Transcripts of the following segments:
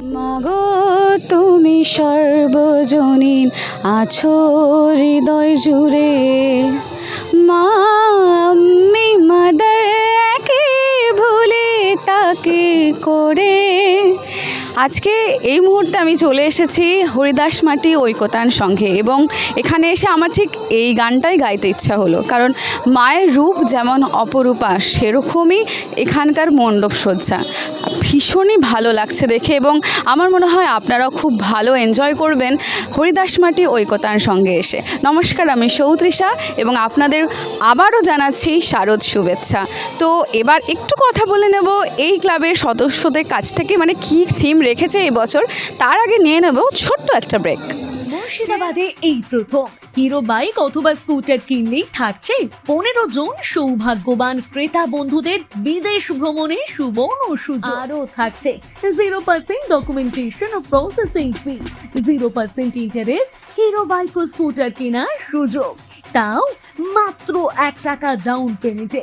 মাগো তুমি সর্বজনীন আছো হৃদয় জুড়ে। মা মাদার একে ভুলে তাকে করে আজকে এই মুহূর্তে আমি চলে এসেছি হরিদাস মাটি ঐকতান সংঘে এবং এখানে এসে আমার ঠিক এই গানটাই গাইতে ইচ্ছা হলো। কারণ মায়ের রূপ যেমন অপরূপা, সেরকমই এখানকার মণ্ডপ সজ্জা। ভীষণই ভালো লাগছে দেখে এবং আমার মনে হয় আপনারাও খুব ভালো এনজয় করবেন হরিদাস মাটি ঐকতান সঙ্গে এসে। নমস্কার, আমি সৌত্রিষা এবং আপনাদের আবারও জানাচ্ছি শারদ শুভেচ্ছা। তো এবার একটু কথা বলে নেব এই ক্লাবের সদস্যদের কাছ থেকে মানে কী থিম রেখেছে এই বছর, তার আগে নিয়ে নেব ছোট্ট একটা ব্রেক মুর্শিদাবাদে এই প্রথম। হিরো বাইক অথবা স্কুটার কিনলেই থাকছে পনেরো জন সৌভাগ্যবান ক্রেতা বন্ধুদের বিদেশ ভ্রমণে সুবর্ণ সুযোগ। আরও থাকছে জিরো পার্সেন্ট ডকুমেন্টেশন ও processing fee zero percent interest Hero bike ও স্কুটার কেনার সুযোগ। তাও মাত্র এক টাকা ডাউন পেমেন্টে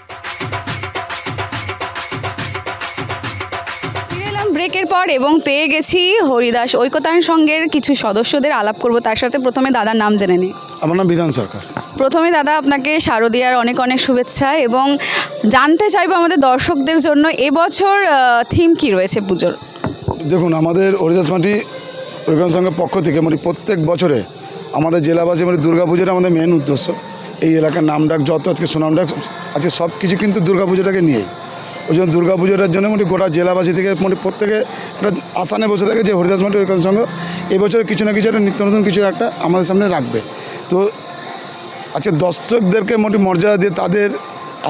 ব্রেকের পর এবং পেয়ে গেছি হরিদাস ঐকতান সংঘের কিছু সদস্যদের আলাপ করব। তার সাথে প্রথমে দাদার নাম জেনে নিই। আমার নাম বিধান সরকার। প্রথমে দাদা আপনাকে শারদীয়ার অনেক অনেক শুভেচ্ছা এবং জানতে চাইব আমাদের দর্শকদের জন্য এবছর থিম কি রয়েছে পুজোর? দেখুন আমাদের হরিদাস মাটি ঐক্য সংঘের পক্ষ থেকে মানে প্রত্যেক বছরে আমাদের জেলাবাসী মানে দুর্গা পুজোটা আমাদের মেন উদ্দেশ্য। এই এলাকার নাম ডাক যত আজকে সুনাম ডাক আজকে সব কিছু কিন্তু দুর্গা পুজোটাকে নিয়েই। ওই জন্য দুর্গা পুজোটার জন্য মানে গোটা জেলাবাসী থেকে মানে প্রত্যেকে একটা আসানে বসে থাকে যে হরিদাস মাটি ঐক্য সংঘ। এবছর কিছু না কিছু একটা নিত্য নতুন কিছু একটা আমাদের সামনে রাখবে। তো আজকে দর্শকদেরকে মোটি মর্যাদা দিয়ে তাদের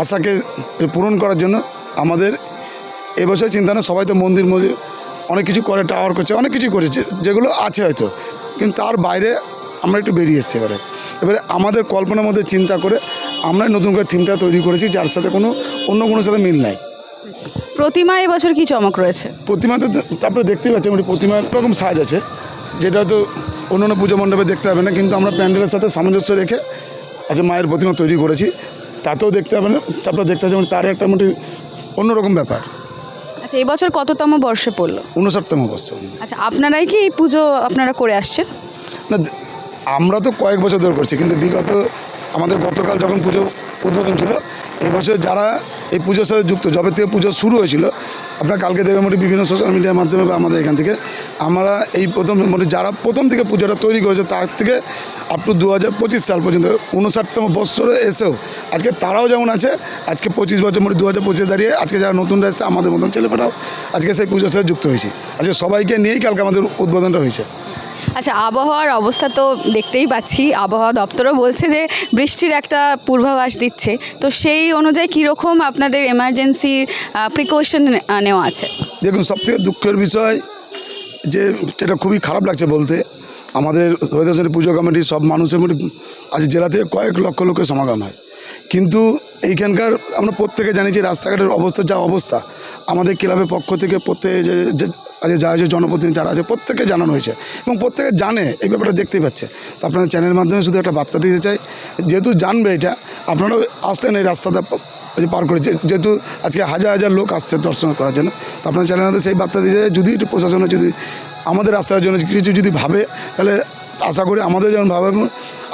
আশাকে পূরণ করার জন্য আমাদের এবছর চিন্তা না সবাই তো মন্দির মন্দির অনেক কিছু করে টাওয়ার করছে, অনেক কিছু করেছে, যেগুলো আছে হয়তো। কিন্তু তার বাইরে আমরা একটু বেরিয়ে এসেছি এবারে। এবারে আমাদের কল্পনার মধ্যে চিন্তা করে আমরা নতুন করে থিমটা তৈরি করেছি, যার সাথে কোনো অন্য কোনো সাথে মিল নাই। প্রতিমা এবছর কি চমক রয়েছে? প্রতিমাতে তো তারপরে দেখতেই পাচ্ছি মানে প্রতিমার রকম সাজ আছে। যেটা তো অন্য অন্য পুজো মণ্ডপে দেখতে হবে না কিন্তু আমরা প্যান্ডেলের সাথে সামঞ্জস্য রেখে আচ্ছা মায়ের প্রতিমা তৈরি করেছি। তাতেও দেখতে হবে না তারপরে দেখতে মানে তার একটা মোটি অন্যরকম ব্যাপার। আচ্ছা এবছর কততম বর্ষে পড়ল? উনষাটতম বছর আচ্ছা আপনারাই কি এই পুজো আপনারা করে আসছেন? না আমরা তো কয়েক বছর ধরে করছি কিন্তু বিগত আমাদের গতকাল যখন পুজো উদ্বোধন ছিল এবছর যারা এই পুজোর সাথে যুক্ত, যবে থেকে পুজো শুরু হয়েছিল, আপনারা কালকে দেখবেন মোটামুটি বিভিন্ন সোশ্যাল মিডিয়ার মাধ্যমে বা আমাদের এখান থেকে, আমরা এই প্রথম মানে যারা প্রথম থেকে পুজোটা তৈরি করেছে, তার থেকে আপ টু দু হাজার পঁচিশ সাল পর্যন্ত উনষাটতম বৎসরে এসেও, আজকে তারাও যেমন আছে, আজকে পঁচিশ বছর মানে দু হাজার পঁচিশে দাঁড়িয়ে, আজকে যারা নতুনরা এসেছে, আমাদের মতন ছেলেপেটাও আজকে সেই পুজোর সাথে যুক্ত হয়েছে। আজকে সবাইকে নিয়েই কালকে আমাদের উদ্বোধনটা হয়েছে। আচ্ছা আবহাওয়ার অবস্থা তো দেখতেই পাচ্ছি। আবহাওয়া দপ্তরও বলছে যে বৃষ্টির একটা পূর্বাভাস দিচ্ছে। তো সেই অনুযায়ী কীরকম আপনাদের এমার্জেন্সি প্রিকশন নেওয়া আছে? দেখুন, সবথেকে দুঃখের বিষয় যে এটা খুবই খারাপ লাগছে বলতে। আমাদের পুজো কমিটির সব মানুষের মধ্যে আজ জেলাতে কয়েক লক্ষ লোকের সমাগম হয়। কিন্তু এইখানকার আমরা প্রত্যেকে জানি যে রাস্তাঘাটের অবস্থা, যা অবস্থা, আমাদের ক্লাবের পক্ষ থেকে প্রত্যেকে যে যে আছে জনপ্রতিনিধি যারা আছে প্রত্যেকে জানানো হয়েছে এবং প্রত্যেকে জানে, এই ব্যাপারটা দেখতেই পাচ্ছে। তো আপনাদের চ্যানেলের মাধ্যমে শুধু একটা বার্তা দিতে চাই, যেহেতু জানবে এটা, আপনারাও আসলেন এই রাস্তাটা পার করে যেহেতু আজকে হাজার হাজার লোক আসছে দর্শন করার জন্য, তো আপনার চ্যানেলের মধ্যে সেই বার্তা দিতে যদি একটু প্রশাসনের যদি, আমাদের রাস্তার জন্য কিছু যদি ভাবে, তাহলে আশা করি আমাদের যেমন ভাবে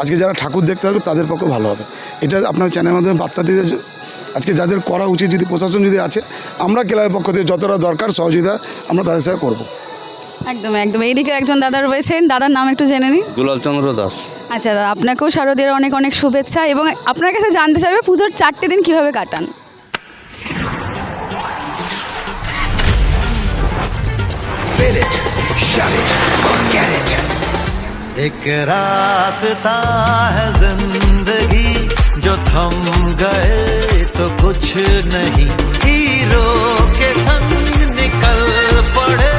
আজকে যারা ঠাকুর দেখতে হবে তাদের পক্ষে ভালো হবে। এটা আপনার চ্যানেলের মাধ্যমে বার্তা দিতে আজকে যাদের করা উচিত যদি প্রশাসন যদি আছে আমরা ক্লাবের পক্ষ থেকে যতটা দরকার সহযোগিতা আমরা তাদের সাথে করব। একদম একদম। এইদিকে একজন দাদা রয়েছেন। দাদার নাম একটু জেনে নিন। দুলাল চন্দ্র দাস। আচ্ছা দাদা আপনাকেও শারদীয়ার অনেক অনেক শুভেচ্ছা এবং আপনার কাছে জানতে চাইবে পুজোর চারটে দিন কীভাবে কাটান? Shut it. एक रास्ता है जिंदगी जो थम गए तो कुछ नहीं हीरो के संग निकल पड़े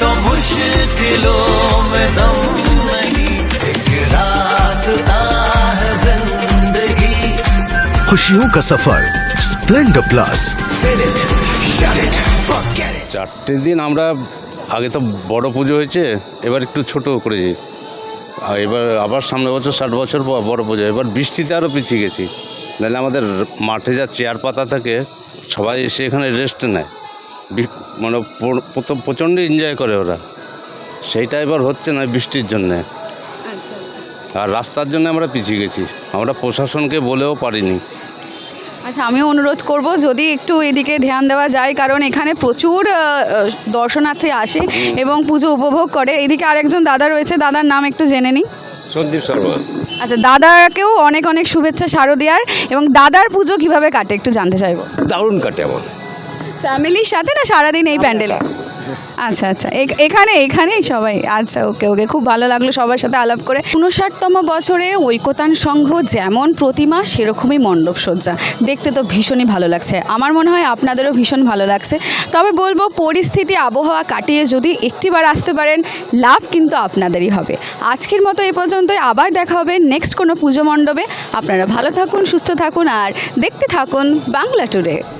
तो मुश्किलों में दम नहीं एक रास्ता है जिंदगी खुशियों का सफर Splendor plus Fill it, shut it, forget it. চারটে দিন আমরা আগে তো বড় পুজো হয়েছে এবার একটু ছোট করেছি আর এবার আবার সামনে বছর ষাট বছর পর বড় পুজো। এবার বৃষ্টিতে আরও পিছিয়ে গেছি। নাহলে আমাদের মাঠে যা চেয়ার পাতা থাকে সবাই এসে এখানে রেস্ট নেয়। মানে প্রথম- প্রচণ্ড এনজয় করে ওরা। সেইটা এবার হচ্ছে না বৃষ্টির জন্যে। আর রাস্তার জন্য আমরা পিছিয়ে গেছি। আমরা প্রশাসনকে বলেও পারিনি। আচ্ছা আমিও অনুরোধ করব যদি একটু এদিকে ধ্যান দেওয়া যায় কারণ এখানে প্রচুর দর্শনার্থী আসে এবং পুজো উপভোগ করে। এদিকে আরেকজন দাদা রয়েছে দাদার নাম একটু জেনে নিই। সন্দীপ শর্মা। আচ্ছা দাদাকেও অনেক অনেক শুভেচ্ছা শারদিয়ার এবং দাদার পুজো কীভাবে কাটে একটু জানতে চাইব। দারুণ কাটে আমার। ফ্যামিলির সাথে না সারাদিন এই প্যান্ডেলে? আচ্ছা আচ্ছা। এখানে, এখানেই সবাই। আচ্ছা ওকে ওকে। খুব ভালো লাগল সবার সাথে আলাপ করে। উনষাটতম বছরে ঐকতান সংঘ যেমন প্রতিমা, সেরকমই মণ্ডপ সজ্জা। দেখতে তো ভীষণই ভালো লাগছে। আমার মনে হয় আপনাদেরও ভীষণ ভালো লাগছে। তবে বলব, পরিস্থিতি, আবহাওয়া কাটিয়ে যদি একটিবার আসতে পারেন, লাভ কিন্তু আপনাদেরই হবে। আজকের মতো এ পর্যন্তই। আবার দেখা হবে নেক্সট কোনো পুজো মণ্ডপে। আপনারা ভালো থাকুন, সুস্থ থাকুন, আর দেখতে থাকুন বাংলা টুডে।